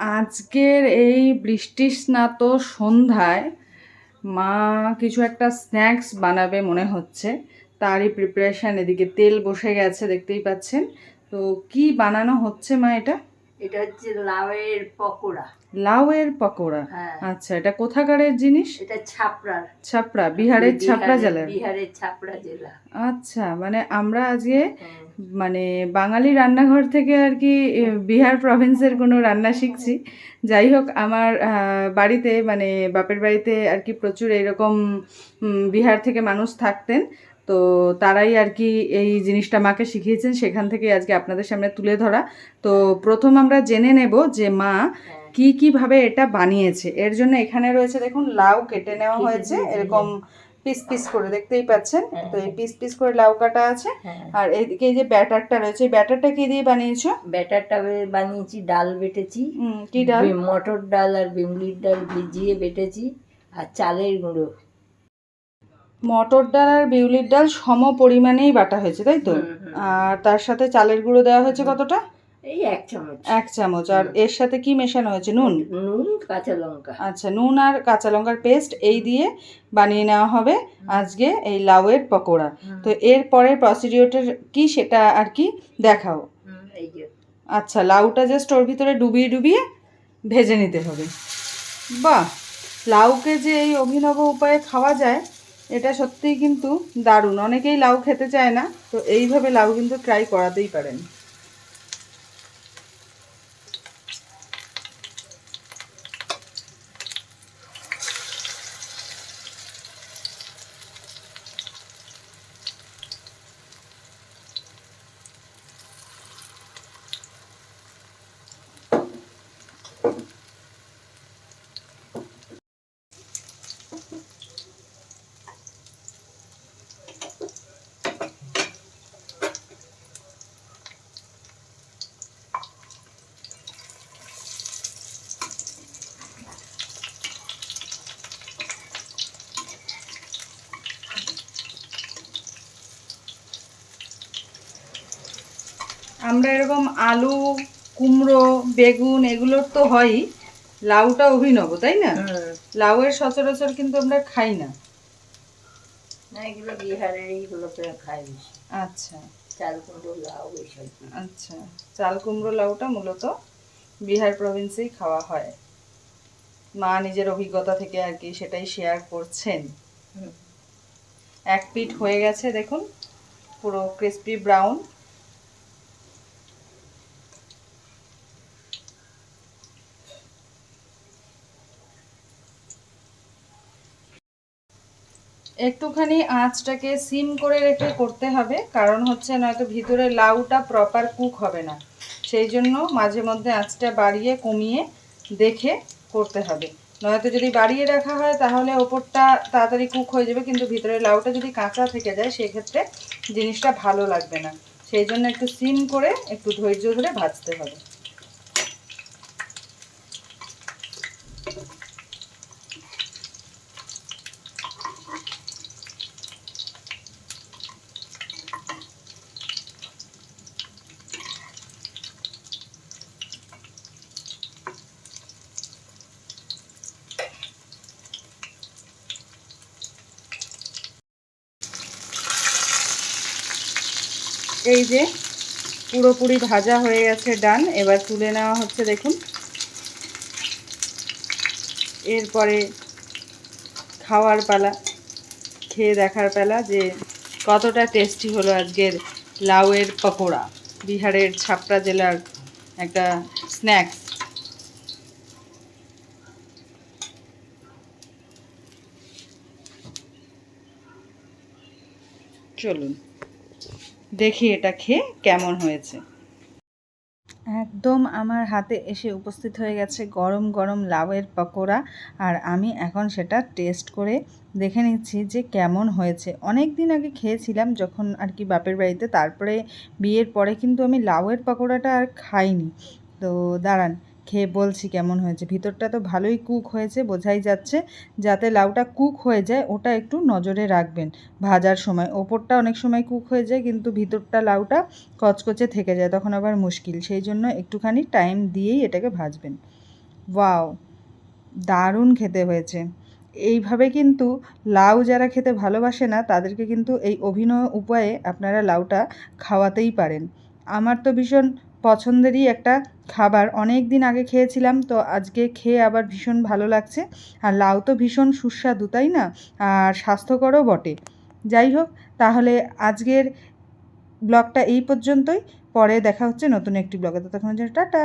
আজকের এই বৃষ্টি স্নাত সন্ধ্যায় মা কিছু একটা স্ন্যাক্স বানাবে মনে হচ্ছে। তারই প্রিপারেশান এদিকে তেল বসে গেছে, দেখতেই পাচ্ছেন। তো কি বানানো হচ্ছে মা এটা? এটা হচ্ছে লাউয়ের পকোড়া। লাউয়ের পকোড়া। হ্যাঁ। আচ্ছা এটা কোথাকারের জিনিস? এটা ছাপড়ার ছাপড়া বিহারের ছাপড়া জেলার। বিহারের ছাপড়া জেলা। আচ্ছা মানে আমরা আজকে মানে বাঙালি রান্নাঘর থেকে আর কি বিহার প্রভিন্সের কোনো রান্না শিখছি। যাই হোক আমার বাড়িতে মানে বাপের বাড়িতে আর কি প্রচুর এরকম বিহার থেকে মানুষ থাকতেন। তো তারাই আর কি এই জিনিসটা মাকে শিখিয়েছেন সেখান থেকে আজকে আপনাদের সামনে তুলে ধরা। তো প্রথম আমরা জেনে নেব যে মা হ্যাঁ। কি কীভাবে এটা বানিয়েছে? এর জন্য এখানে রয়েছে দেখুন লাউ কেটে নেওয়া হয়েছে। এরকম পিস পিস করে দেখতেই পাচ্ছেন? হ্যাঁ। তো এই পিস পিস করে লাউ কাটা আছে। হ্যাঁ। আর এইদিকে এই যে ব্যাটারটা রয়েছে এই ব্যাটারটা কি দিয়ে বানিয়েছো? ব্যাটারটা বানিয়েছি ডাল বেটেছি। হুম, কি ডাল? মটর ডাল আর বিমলির ডাল ভিজিয়ে বেটেছি। আর চালের গুঁড়ো। মটর ডাল আর বিউলির ডাল সম পরিমাণেই বাটা হয়েছে তাই তো। আর তার সাথে চালের গুঁড়ো দেওয়া হয়েছে কতটা? এই এক চামচ। এক চামচ আর এর সাথে কি মেশানো হয়েছে? নুন? নুন কাঁচা লঙ্কা। আচ্ছা নুন আর কাঁচা লঙ্কার পেস্ট এই দিয়ে বানিয়ে নেওয়া হবে আজকে এই লাউয়ের পকোড়া। তো এর পরের প্রসিডিওরটা কি সেটা আর কি দেখাও। এই যে। আচ্ছা লাউটা জাস্ট ওর ভিতরে ডুবিয়ে ডুবিয়ে ভেজে নিতে হবে। বাহ! লাউকে যে এই অভিনব উপায়ে খাওয়া যায় এটা সত্যিই কিন্তু দারুণ। অনেকেই লাউ খেতে চায় না তো এইভাবে লাউ কিন্তু ট্রাই করাতেই পারেন। আমরা এরকম আলু কুমড়ো বেগুন এগুলোর তো হয়ই। লাউটা অভিনব তাই না? হুম। লাউয়ের সচরাচর কিন্তু আমরা খাই না। এগুলো বিহারের এইগুলোতে আচ্ছা। চাল কুমড়ো লাউ এইসব। আচ্ছা। চাল কুমড়ো লাউটা মূলত বিহার প্রভিন্সেই খাওয়া হয়। মা নিজের অভিজ্ঞতা থেকে আর কি সেটাই শেয়ার করছেন। এক পিঠ হয়ে গেছে দেখুন পুরো ক্রিস্পি ব্রাউন একটুখানি আঁচটাকে সিম করে রেখে করতে হবে, কারণ হচ্ছে নয়তো ভিতরে লাউটা প্রপার কুক হবে না। সেই জন্য মাঝে মধ্যে আঁচটা বাড়িয়ে কমিয়ে দেখে করতে হবে। নয়তো যদি বাড়িয়ে রাখা হয় তাহলে ওপরটা তাড়াতাড়ি কুক হয়ে যাবে, কিন্তু ভিতরে লাউটা যদি কাঁচা থেকে যায় সেক্ষেত্রে জিনিসটা ভালো লাগবে না। সেই জন্য একটু সিম করে একটু ধৈর্য ধরে ভাজতে হবে। এই যে পুরোপুরি ভাজা হয়ে গেছে, ডান। এবার তুলে নেওয়া হচ্ছে, দেখুন। এরপরে খাওয়ার পালা, খেয়ে দেখার পালা যে কতটা টেস্টি হলো আজকের লাউয়ের পকোড়া, বিহারের ছাপড়া জেলার একটা স্ন্যাক্স। চলুন। দেখি এটা খেয়ে কেমন হয়েছে। একদম আমার হাতে এসে উপস্থিত হয়ে গেছে গরম গরম লাউয়ের পকোড়া আর আমি এখন সেটা টেস্ট করে দেখে নিচ্ছি যে কেমন হয়েছে। অনেক দিন আগে খেয়েছিলাম যখন আর কি বাপের বাড়িতে, তারপরে বিয়ের পরে কিন্তু আমি লাউয়ের পকোড়াটা আর খাইনি। তো দাঁড়ান খেয়ে বলছি কেমন হয়েছে। ভিতরটা তো ভালোই কুক হয়েছে, বোঝাই যাচ্ছে। যাতে লাউটা কুক হয়ে যায়, ওটা একটু নজরে রাখবেন ভাজার সময়। ওপরটা অনেক সময় কুক হয়ে যায়, কিন্তু ভিতরটা লাউটা কচকচে থেকে যায়, তখন আবার মুশকিল। সেই জন্য একটুখানি টাইম দিয়েই এটাকে ভাজবেন। ওয়াও, দারুণ খেতে হয়েছে। এইভাবে কিন্তু লাউ যারা খেতে ভালোবাসে না, তাদেরকে কিন্তু এই অভিনয় উপায়ে আপনারা লাউটা খাওয়াতেই পারেন। আমার তো ভীষণ পছন্দেরই একটা খাবার। অনেক দিন আগে খেয়েছিলাম, তো আজকে খেয়ে আবার ভীষণ ভালো লাগছে। আর লাউ তো ভীষণ সুস্বাদু, তাই না? আর স্বাস্থ্যকরও বটে। যাই হোক, তাহলে আজকের ব্লগটা এই পর্যন্তই। পরে দেখা হচ্ছে নতুন একটি ব্লগে। তো তখন টাটা!